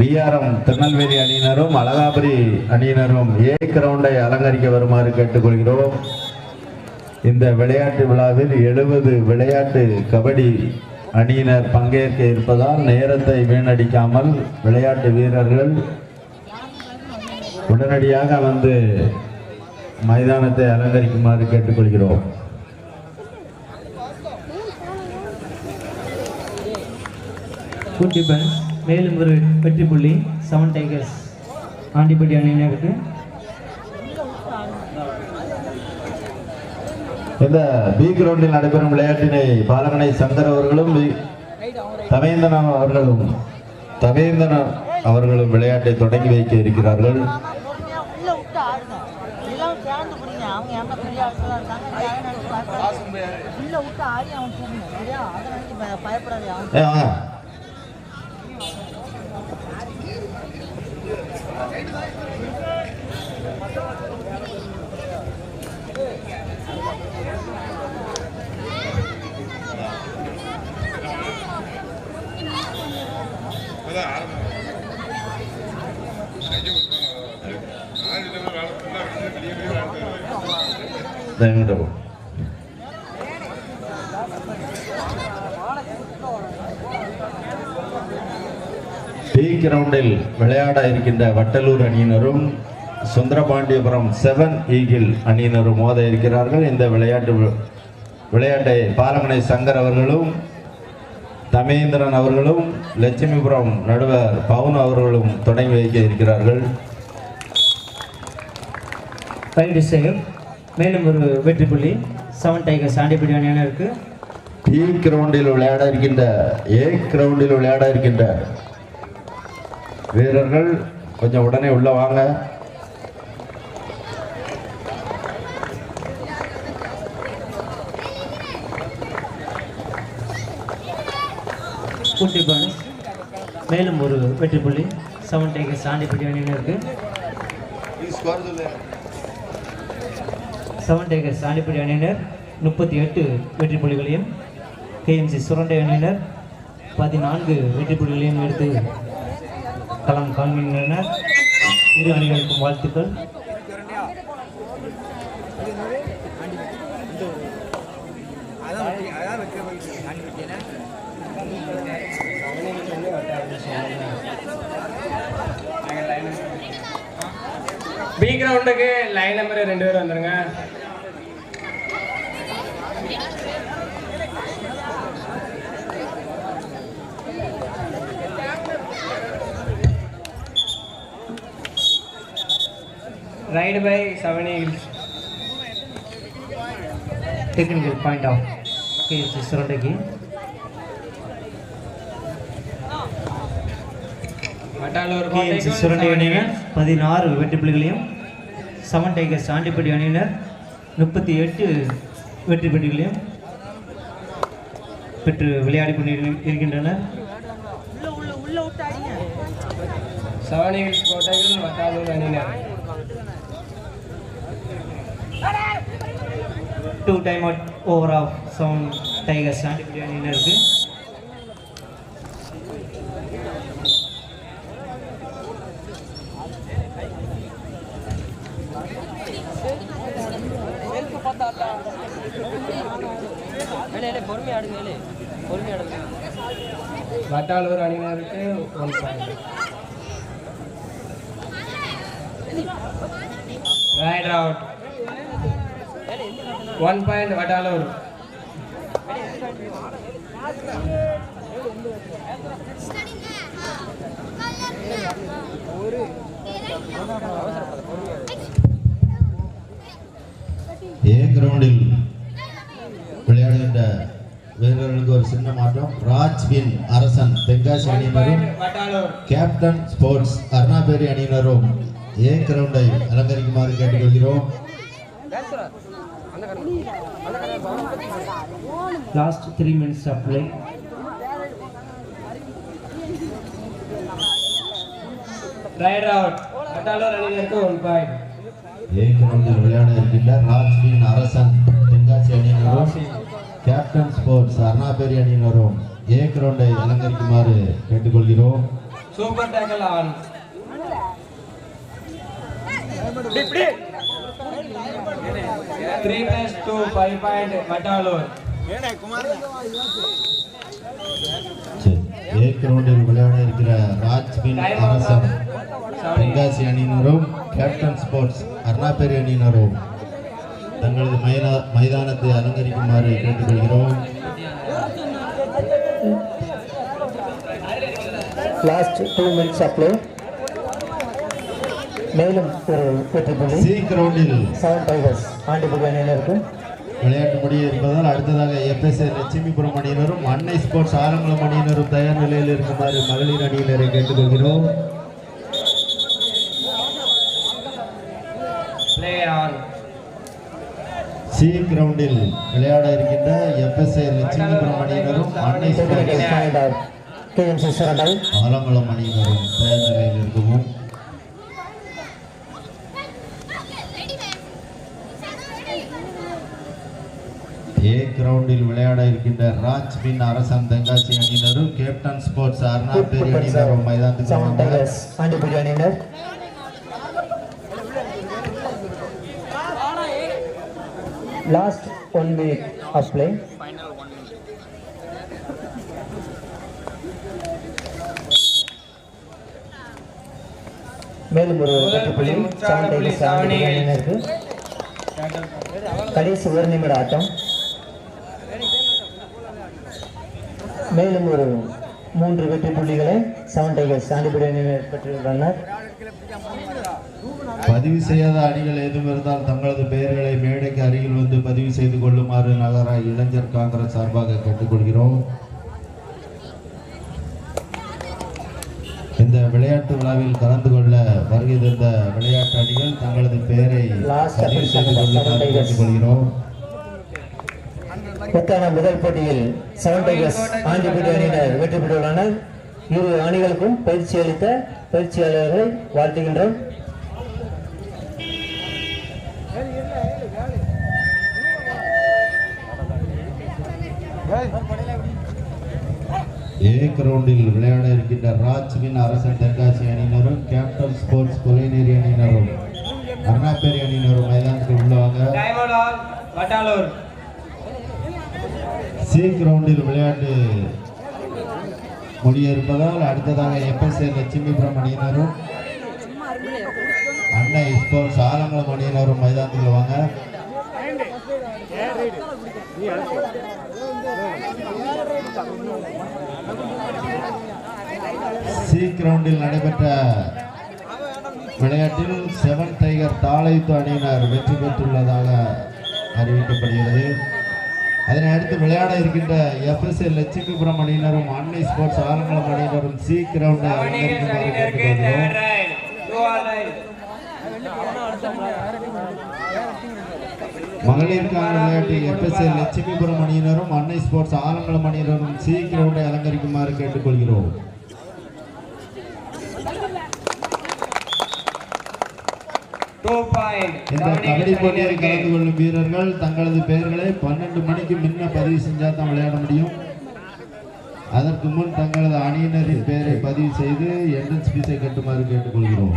PRM Tirunelveli அணியினரும் அழகாபுரி அணியினரும் ஏ கிரவுண்டை அலங்கரிக்க வருமாறு கேட்டுக்கொள்கிறோம். இந்த விளையாட்டு விழாவில் எழுபது விளையாட்டு கபடி அணியினர் பங்கேற்க இருப்பதால் நேரத்தை வீணடிக்காமல் விளையாட்டு வீரர்கள் உடனடியாக வந்து மைதானத்தை அலங்கரிக்குமாறு கேட்டுக்கொள்கிறோம். கூட்டிப்பன் மேலும் ஒரு வெற்றி புள்ளி செவன் டைகர்ஸ் ஆண்டிப்பட்டி அணியினருக்கு இந்த பி கிரவுண்டில் நடைபெறும் விளையாட்டினை பாலகனை சங்கர் அவர்களும் தவேந்திரன் அவர்களும் தவேந்திரன் அவர்களும் விளையாட்டை தொடங்கி வைக்க இருக்கிறார்கள். உள்ள போ. டி கிரவுண்டில் விளையாட இருக்கின்ற வட்டலூர் அணியினரும் சுந்தரபாண்டியபுரம் செவன் ஈகிள் அணியினரும் மோத இருக்கிறார்கள். இந்த விளையாட்டு விளையாட்டை பாலமனை சங்கர் அவர்களும் தமேந்திரன் அவர்களும் லட்சுமிபுரம் நடுவர் பவுன் அவர்களும் தொடங்கி வைக்க இருக்கிறார்கள். ஃபைவ் சேவ் மேலும் ஒரு வெற்றி புள்ளி செவன் டைகர்ஸ் ஆண்டிப்பட்டி அணியினருக்கு டி கிரவுண்டில் விளையாட இருக்கின்ற ஏ கிரவுண்டில் விளையாட இருக்கின்ற வீரர்கள் கொஞ்சம் உடனே உள்ள வாங்க. மேலும் ஒரு வெற்றி புள்ளி செவன் டைகர்ஸ் ஆண்டிப்பட்டி அணியினருக்கு செவன் டேகர்ஸ் ஆண்டிப்படி அணியினர் முப்பத்தி எட்டு வெற்றி புள்ளிகளையும் கேஎம்சி சுரண்டை அணியினர் பதினான்கு வெற்றி புள்ளிகளையும் எடுத்து களம் காண்கின்றனர். இரு அணிகளுக்கும் வாழ்த்துக்கள். பி கிரவுண்டுக்கு லைன் நம்பர் ரெண்டு பேரும் வந்துருங்க. Raid by seven eagles technical point of KMC சுரண்டைக்கு Vattalur KMC Surandai அணியினர் பதினாறு வெற்றி புள்ளிகளையும் செவன் டைகர்ஸ் ஆண்டிப்பட்டி அணியினர். முப்பத்தி எட்டு வெற்றி புள்ளிகளையும் பெற்று விளையாடி கொண்டு இருக்கின்றனர். செவன் கோட்டையில் வட்டாலூர் அணியினர். Two time out over of seven tigers Andipatti அணியினருக்கு வட்டாலூர் அணியினருக்கு one point right out one point Vattalur A கிரவுண்டில் விளையாடுகின்ற வீரர்களுக்கு ஒரு சின்ன மாற்றம். ராஜ்வின் அரசன் தென்காசி அணியினரும் கேப்டன் ஸ்போர்ட்ஸ் அருணாபேரி அணியினரும் ஏ கிரவுண்டை அலங்கரிக்குமாறு கேட்டுக்கொள்கிறோம். Last three minutes of play right out Vattalur அணியினருக்கு ஒன் பாயிண்ட் ஏ கிரவுண்டில் விளையாட இருக்கின்ற ராஜ்வின் அரசன் தென்காசி அணியினரும் கேப்டன் ஸ்போர்ட்ஸ் அருணாபேரி அணியினரும் ஏ கிரவுண்டை அலங்கரிக்குமாறு கேட்டுக்கொள்கிறோம். Super tackle on. Three plus two five point Vattalur சரி ஏ கிரவுண்டில் விளையாட இருக்கிற ராஜ்பின். அரசன். தென்காசி அணியினரும் கேப்டன் ஸ்போர்ட்ஸ் அருணாபேரி அணியினரும். தங்களது மைதா மைதானத்தை அலங்கரிக்குமாறு கேட்டுக்கொள்கிறோம். Last two minutes of play மேலும் ஒரு வெற்றி புள்ளி சி கிரவுண்டில் செவன் டைகர்ஸ் ஆண்டிபுரி அணியினருக்கு. விளையாட்டு முடிய இருப்பதால் அடுத்ததாக எஃப்எஸ்ஏ லட்சுமிபுரம் அணியினரும் அன்னை ஸ்போர்ட்ஸ் ஆலங்குளம் அணியினரும் தயார் நிலையில் இருக்குமாறு மகளிர் அணியினரை கேட்டுக்கொள்கிறோம். பிளே ஆன் சி கிரவுண்டில் விளையாட இருக்கின்ற எஃப்எஸ்ஏ லட்சுமிபுரம் அணியினரும் அன்னை ஸ்போர்ட்ஸ் ஆலங்குளம் அணியினரும் தயார் நிலையில் இருக்கவும் ஏ கிரவுண்டில் விளையாட இருக்கின்ற ராஜ் பின் அரசன் தென்காசி அணியினரும் கேப்டன் ஸ்போர்ட்ஸ் அருணாபேரி அணியினரும் மைதானத்துக்கு அணியினர். Last one minute of play மேலும் ஒரு வெற்றி புள்ளி கடைசி ஒரு நிமிட ஆட்டம். மேலும் ஒரு மூன்று வெற்றி புள்ளிகளை செவன் டைகர்ஸ் ஆண்டிபுரி அணியினர் பெற்றுள்ளனர் பதிவு செய்யாத அணிகள் ஏதும் இருந்தால் தங்களது பெயர்களை மேடைக்கு அருகில் வந்து பதிவு செய்து கொள்ளுமாறு நகர இளைஞர் காங்கிரஸ் சார்பாக கேட்டுக்கொள்கிறோம். இந்த விளையாட்டு விழாவில் கலந்து கொள்ள வருகை தந்த விளையாட்டு அணிகள் தங்களது பெயரை பதிவு செய்து கொள்ளுமாறு. கேட்டுக்கொள்கிறோம். இதற்கான முதல் போட்டியில் செவன் டைகர்ஸ் ஆண்டிபுரி அணியினர் வெற்றி பெற்றுள்ளனர் இரு அணிகளுக்கும் பயிற்சி அளித்த பயிற்சியாளர்களை வாழ்த்துகின்றோம். ஏ கிரவுண்டில் விளையாட இருக்கின்ற ராஜ்வின் அரசன் தென்காசி அணியினரும் கேப்டன் ஸ்போர்ட்ஸ் கொலைநேரி அணியினரும் அருணாப்பேரி அணியினரும் மைதானத்துக்கு உள்ளவாங்க time out on Mattalur C கிரவுண்டில் விளையாட்டு முடிய இருப்பதால் அடுத்ததாக எஃப்எஸ்ஏ லட்சுமிபுரம் பிரமணியினரும் அன்னை ஸ்போர்ட்ஸ் ஆலங்குளம் அணியினரும் மைதானத்தில் வாங்க சி கிரவுண்டில் நடைபெற்ற விளையாட்டில் செவன் டைகர் தாளைத்து அணியினர் வெற்றி பெற்றுள்ளதாக அறிவிக்கப்படுகிறது. அதனை அடுத்து விளையாட இருக்கின்ற எஃப்எஸ்ஏ லட்சுமிபுரம் அணியினரும் அன்னை ஸ்போர்ட்ஸ் ஆலங்குளம் அணியினரும் சி கிரவுண்டை மகளிருக்கான விளையாட்டு எஃப்எஸ்ஏ லட்சுமிபுரம் அணியினரும் அன்னை ஸ்போர்ட்ஸ் ஆலங்குளம் அணியினரும் சி கிரவுண்டை அலங்கரிக்குமாறு கேட்டுக்கொள்கிறோம் டூ பாயிண்ட் இந்த கபடி போட்டியில் கலந்து கொள்ளும் வீரர்கள் தங்களது பெயர்களை பன்னெண்டு மணிக்கு முன்ன பதிவு செஞ்சால் தான் விளையாட முடியும். அதற்கு முன் தங்களது அணியினரின் பெயரை பதிவு செய்து என்ட்ரன்ஸ் ஃபீஸை கட்டுமாறு கேட்டுக்கொள்கிறோம்.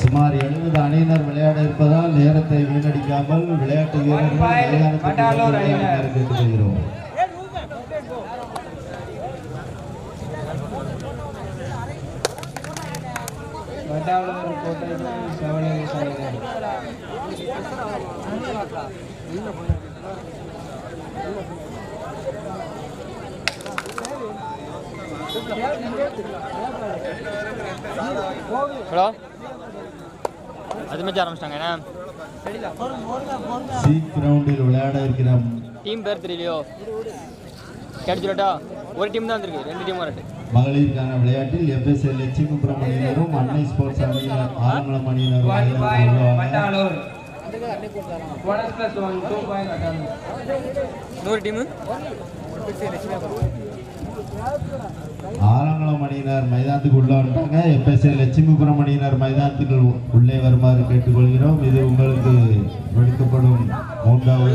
சுமார் எழுபது அணியினர் விளையாட இருப்பதால் நேரத்தை வீணடிக்காமல் விளையாட்டு வீரர்கள் கேட்டுக்கொள்கிறோம். மட்டாலூர் கோட்டைக்கு செவன் அணியினர் ஹலோ? அது மேட்ச் ஆரம்பிச்சிட்டாங்க என்ன? சி கிரவுண்டில் விளையாட இருக்கிற டீம் பேர் தெரியலையோ? கிடைச்சுடட்டா ஒரு டீம் தான் வந்திருக்கு ரெண்டு டீம் வரட்டு. மகளிருக்கான விளையாட்டில் எஃப்எஸ்எல் லட்சுமிபுரம் அணியினரும் அன்னை ஸ்போர்ட்ஸ் அணியினர் ஆலங்குளம் அணியினரும் இன்னொரு டீமு ஆலங்குளம் அணியினர் மைதானத்துக்கு உள்ள வந்துட்டாங்க எம்எஸ்ஏ லட்சுமிபுரம் அணியினர் மைதானத்துக்கு உள்ளே வருமாறு கேட்டுக்கொள்கிறோம். இது உங்களுக்கு கொடுக்கப்படும் மூன்றாவது